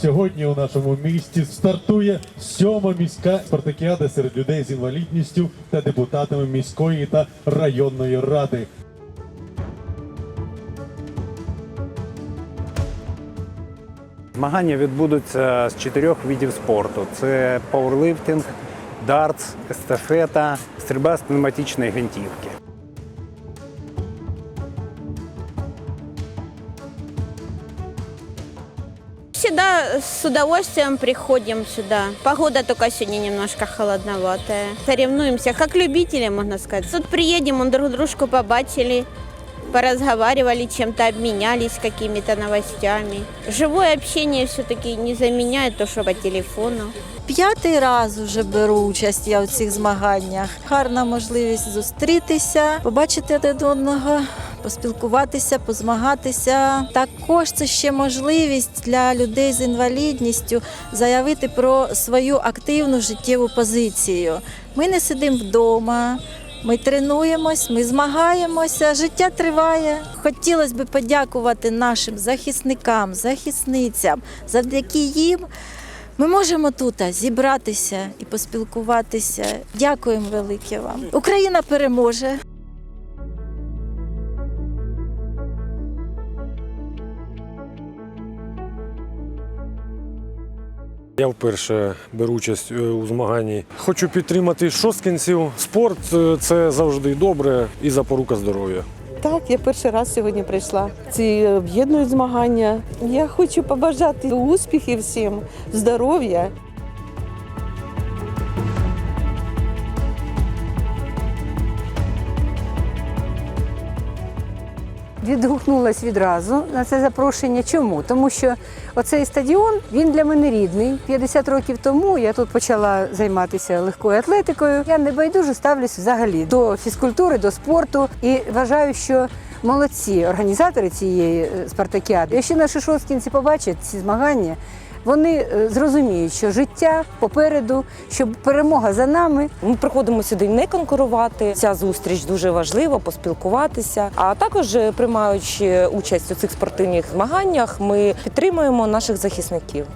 Сьогодні у нашому місті стартує сьома міська спартакіада серед людей з інвалідністю та депутатами міської та районної ради. Змагання відбудуться з чотирьох видів спорту: це пауерлифтинг, дартс, естафета, стрільба з пневматичної гвинтівки. Всегда с удовольствием приходим сюда. Погода только сегодня немножко холодноватая. Соревнуемся, как любители, можно сказать. Тут приедем, мы друг дружку побачили, поразговаривали, чем-то обменялись какими-то новостями. Живое общение все-таки не заменяет то, что по телефону. П'ятий раз вже беру участь я у цих змаганнях. Гарна можливість зустрітися, побачити один одного, поспілкуватися, позмагатися. Також це ще можливість для людей з інвалідністю заявити про свою активну життєву позицію. Ми не сидимо вдома. Ми тренуємось, ми змагаємося, життя триває. Хотілося б подякувати нашим захисникам, захисницям. Завдяки їм ми можемо тут зібратися і поспілкуватися. Дякуємо велике вам. Україна переможе. Я вперше беру участь е, у змаганні. Хочу підтримати шосткінців. Спорт е, це завжди добре і запорука здоров'я. Так, я перший раз сьогодні прийшла. Ці об'єднують змагання. Я хочу побажати успіхів всім, здоров'я. Відгукнулась відразу на це запрошення. Чому? Тому що оцей стадіон він для мене рідний. 50 років тому я тут почала займатися легкою атлетикою. Я не байдуже ставлюсь взагалі до фізкультури, до спорту і вважаю, що молодці організатори цієї е, спартакіади. Якщо наші шосткінці побачать ці змагання, вони е, зрозуміють, що життя попереду, що перемога за нами. Ми приходимо сюди не конкурувати. Ця зустріч дуже важлива, поспілкуватися. А також, е, приймаючи участь у цих спортивних змаганнях, ми підтримуємо наших захисників.